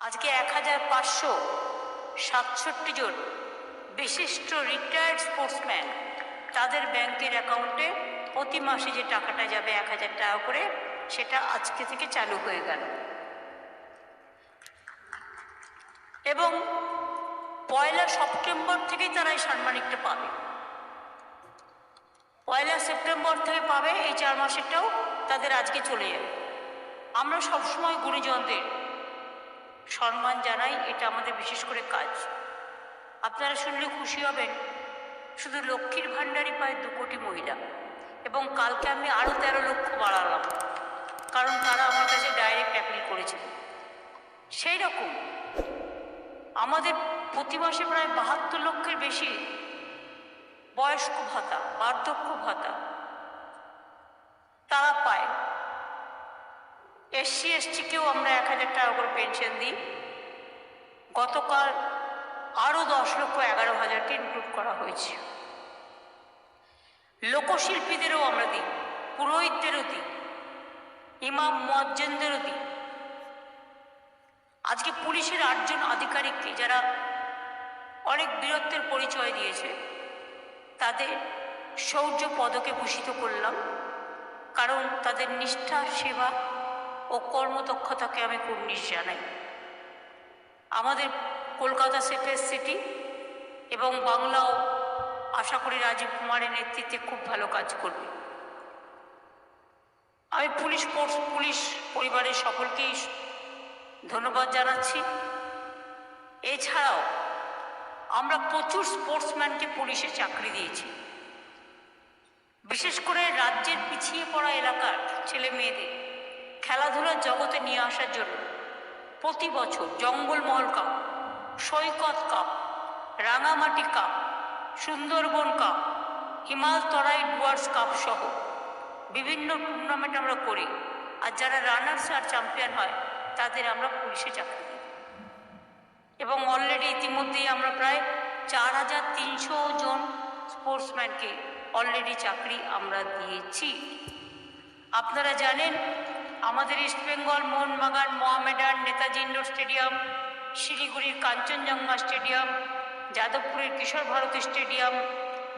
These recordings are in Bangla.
আজকে এক হাজার পাঁচশো সাতষট্টি জন বিশিষ্ট রিটায়ার্ড স্পোর্টসম্যান তাদের ব্যাংকের অ্যাকাউন্টে প্রতি মাসে যে টাকাটা যাবে এক হাজার টাকা করে, সেটা আজকে থেকে চালু হয়ে গেল। এবং পয়লা সেপ্টেম্বর থেকেই তারা এই সম্মানিকটা পাবে। পয়লা সেপ্টেম্বর থেকে পাবে এই চার মাসেরটাও তাদের আজকে চলে যাবে। আমরা সবসময় গুণীজনদের সম্মান জানাই, এটা আমাদের বিশেষ করে কাজ। আপনারা শুনলে খুশি হবেন, শুধু লক্ষ্মীর ভাণ্ডারই পায় দু কোটি মহিলা। এবং কালকে আমি আরও তেরো লক্ষ বাড়ালাম, কারণ তারা আমার কাছে ডাইরেক্ট অ্যাপিল করেছে। সেই রকম, আমাদের প্রতি মাসে প্রায় বাহাত্তর লক্ষের বেশি বয়স্ক ভাতা, বার্ধক্য ভাতা তারা পায়। এসসি এসটিকেও আমরা এক হাজার টাকা করে পেনশন দিই। গতকাল আরও দশ লক্ষ এগারো হাজারকে ইনক্লুড করা হয়েছে। লোকশিল্পীদেরও আমরা দিই, পুরোহিতদেরও দিই, ইমাম মজ্জেনদেরও দিই। আজকে পুলিশের আটজন আধিকারিককে যারা অনেক বীরত্বের পরিচয় দিয়েছে, তাদের শৌর্য পদকে ভূষিত করলাম। কারণ তাদের নিষ্ঠা, সেবা ও কর্মদক্ষতাকে আমি কুর্নিশ জানাই। আমাদের কলকাতা সেফের সিটি এবং বাংলাও আশা করি রাজীব কুমারের নেতৃত্বে খুব ভালো কাজ করবে। আমি পুলিশ ফোর্স, পুলিশ পরিবারের সকলকেই ধন্যবাদ জানাচ্ছি। এছাড়াও আমরা প্রচুর স্পোর্টসম্যানকে পুলিশে চাকরি দিয়েছি। বিশেষ করে রাজ্যের পিছিয়ে পড়া এলাকার ছেলে মেয়েদের। খেলাধুলার জগতে নিয়ে আসার জন্য প্রতি বছর Jangalmahal cup, Saikat cup, Rangamati cup, Sundarban cup, Himal Terai Dooars cup সহ বিভিন্ন টুর্নামেন্ট আমরা করি। আর যারা রানার্স আর চ্যাম্পিয়ন হয়, তাদের আমরা পুলিশে চাকরি দিই। এবং অলরেডি ইতিমধ্যেই আমরা প্রায় চার হাজার তিনশো জন স্পোর্টসম্যানকে অলরেডি চাকরি আমরা দিয়েছি। আপনারা জানেন আমাদের ইস্টবেঙ্গল মোহনবাগান মোহামেডান নেতাজি ইন্ডোর স্টেডিয়াম শিলিগুড়ির কাঞ্চনজঙ্ঘা স্টেডিয়াম যাদবপুরের কিশোর ভারতী স্টেডিয়াম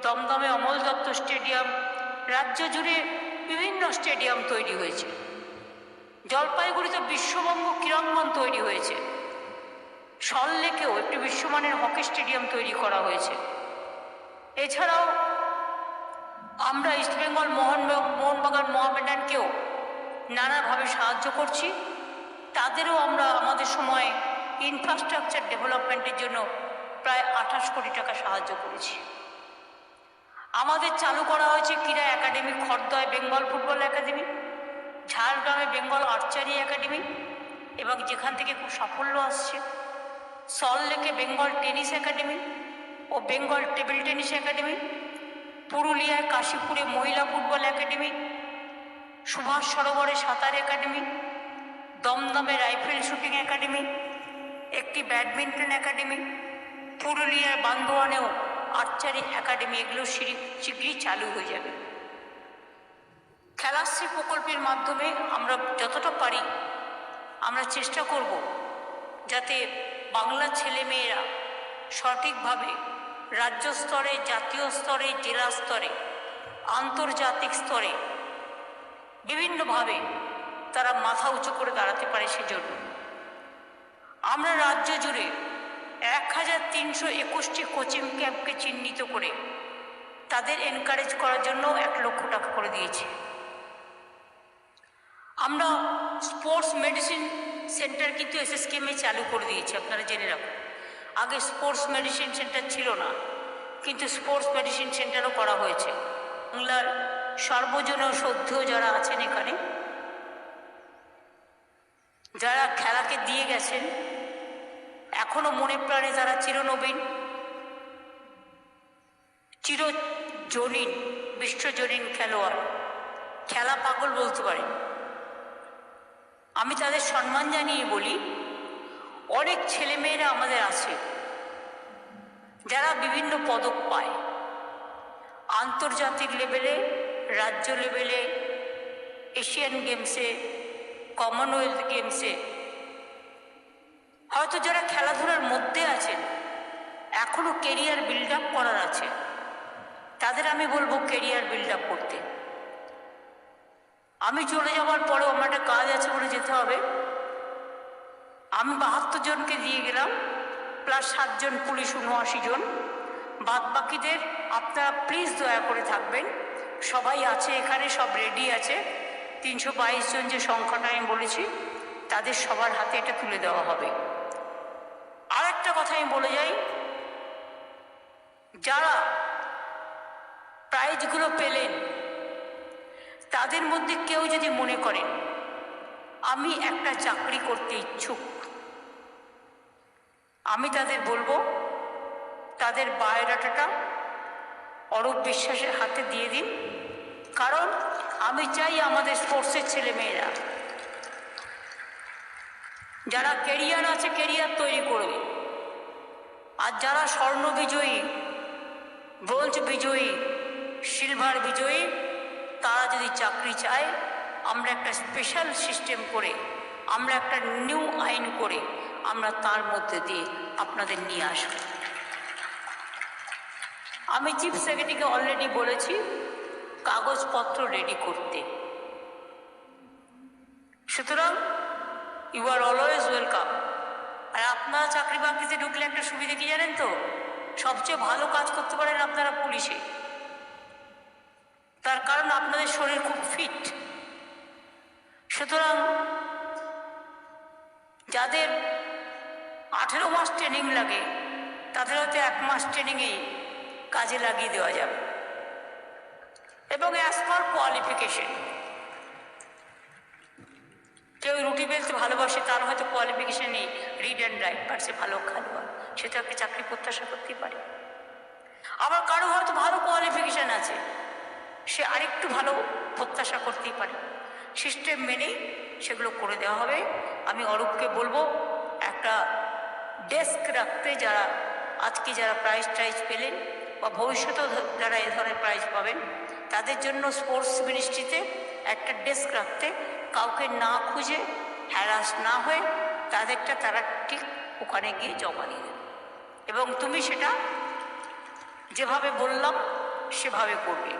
দমদমে অমল দত্ত স্টেডিয়াম রাজ্য জুড়ে বিভিন্ন স্টেডিয়াম তৈরি হয়েছে। জলপাইগুড়িতে বিশ্ববঙ্গ ক্রীড়াঙ্গন তৈরি হয়েছে। সল্লেকেও একটি বিশ্বমানের হকি স্টেডিয়াম তৈরি করা হয়েছে। এছাড়াও আমরা ইস্টবেঙ্গল মোহন মোহনবাগান মোহামেডানকেও নানাভাবে সাহায্য করছি। তাদেরও আমরা আমাদের সময় ইনফ্রাস্ট্রাকচার ডেভেলপমেন্টের জন্য প্রায় আঠাশ কোটি টাকা সাহায্য করেছি। আমাদের চালু করা হয়েছে ক্রীড়া একাডেমি খর্দয় বেঙ্গল ফুটবল একাডেমি, ঝাড়গ্রামে বেঙ্গল আর্চারি একাডেমি এবং যেখান থেকে খুব সাফল্য আসছে সল্টলেকে বেঙ্গল টেনিস একাডেমি ও বেঙ্গল টেবিল টেনিস একাডেমি, পুরুলিয়ায় কাশীপুরে মহিলা ফুটবল একাডেমি সুভাষ সরোবরে সাঁতার একাডেমি, দমদমে রাইফেল শুটিং একাডেমি, একটি ব্যাডমিন্টন একাডেমি, পুরুলিয়ার বান্দোয়ানেও আর্চারি একাডেমি, এগুলো শীঘ্রই চালু হয়ে যাবে। খেলাশ্রী প্রকল্পের মাধ্যমে আমরা যতটা পারি আমরা চেষ্টা করব যাতে বাংলার ছেলেমেয়েরা সঠিকভাবে রাজ্য স্তরে, জাতীয় স্তরে, জেলা স্তরে, আন্তর্জাতিক স্তরে বিভিন্নভাবে তারা মাথা উঁচু করে দাঁড়াতে পারে সেজন্য। আমরা রাজ্য জুড়ে এক হাজার তিনশো একুশটি কোচিং ক্যাম্পকে চিহ্নিত করে তাদের এনকারেজ করার জন্য এক লক্ষ টাকা করে দিয়েছি। আমরা স্পোর্টস মেডিসিন সেন্টার কিন্তু এসএসকেমে চালু করে দিয়েছি, আপনারা জেনে রাখুন। আগে স্পোর্টস মেডিসিন সেন্টার ছিল না, কিন্তু স্পোর্টস মেডিসিন সেন্টারও করা হয়েছে। বাংলার সর্বজন সভ্য যারা আছেন এখানে, যারা খেলাকে দিয়ে গেছেন, এখনও মনে প্রাণে যারা চিরনবীন, চিরজনীন, বিশ্বজনীন খেলোয়াড়, খেলা পাগল বলতে পারেন আমি তাদের সম্মান জানিয়ে বলি, অনেক ছেলেমেয়েরা আমাদের আছে, যারা বিভিন্ন পদক পায়। আন্তর্জাতিক লেভেলে রাজ্য লেভেলে এশিয়ান গেমসে কমনওয়েলথ গেমসে হয়তো যারা খেলাধুলার মধ্যে আছেন, এখনও কেরিয়ার বিল্ড আপ করার আছে। তাদের আমি বলব কেরিয়ার বিল্ড আপ করতে। আমি চলে যাওয়ার পরেও আমার একটা কাজ আছে বলে যেতে হবে। আমি বাহাত্তর জনকে দিয়ে গেলাম প্লাস সাতজন পুলিশ উনআশি জন। বাদ বাকিদের আপনারা প্লিজ দয়া করে থাকবেন। সবাই আছে এখানে, সব রেডি আছে। তিনশো বাইশ জন যে সংখ্যাটা আমি বলেছি, তাদের সবার হাতে এটা তুলে দেওয়া হবে। আর একটা কথা আমি বলে যাই, যারা প্রাইজগুলো পেলেন, তাদের মধ্যে কেউ যদি মনে করেন, আমি একটা চাকরি করতে ইচ্ছুক, আমি তাদের বলব, তাদের বায়োডাটাটা অরূপ বিশ্বাসের হাতে দিয়ে দিন। কারণ আমি চাই আমাদের স্পোর্টসের ছেলে মেয়েরা যারা কেরিয়ার আছে কেরিয়ার তৈরি করবে। আর যারা স্বর্ণ বিজয়ী ব্রোঞ্জ বিজয়ী সিলভার বিজয়ী, তারা যদি চাকরি চায়, আমরা একটা স্পেশাল সিস্টেম করে, আমরা একটা নিউ আইন করে, আমরা তার মধ্যে দিয়ে আপনাদের নিয়ে আসব। আমি চিফ সেক্রেটারিকে অলরেডি বলেছি, কাগজপত্র রেডি করতে। সুতরাং ইউ আর অলওয়েজ ওয়েলকাম আর আপনারা চাকরি বাকরিতে ঢুকলে একটা সুবিধা কি জানেন তো? সবচেয়ে ভালো কাজ করতে পারেন আপনারা পুলিশে। তার কারণ আপনাদের শরীর খুব ফিট সুতরাং, যাদের আঠেরো মাস ট্রেনিং লাগে, তাদের হয়তো এক মাস ট্রেনিংয়েই কাজে লাগিয়ে দেওয়া যাবে। এবং অ্যাজ পার কোয়ালিফিকেশন কেউ রুটি বেলতে ভালোবাসে, তার হয়তো কোয়ালিফিকেশন নেই। রিড অ্যান্ড রাইট পার সে ভালো খেলোয়াড় সে তো একটা চাকরি প্রত্যাশা করতেই পারে। আবার কারও হয়তো ভালো কোয়ালিফিকেশন আছে। সে আরেকটু ভালো প্রত্যাশা করতেই পারে। সিস্টেম মেনেই সেগুলো করে দেওয়া হবে। আমি অরূপকে বলব, একটা ডেস্ক রাখতে যারা, আজকে যারা প্রাইজ টাইজ পেলেন বা ভবিষ্যতেও যারা এ ধরনের প্রাইজ পাবেন, তাদের জন্য স্পোর্টস মিনিস্ট্রিতে একটা ডেস্ক রাখতে, কাউকে না খুঁজে হ্যারাস না হয়ে তাদেরটা তারা ঠিক ওখানে গিয়ে জমা দিয়ে এবং তুমি সেটা যেভাবে বললাম, সেভাবে করবে।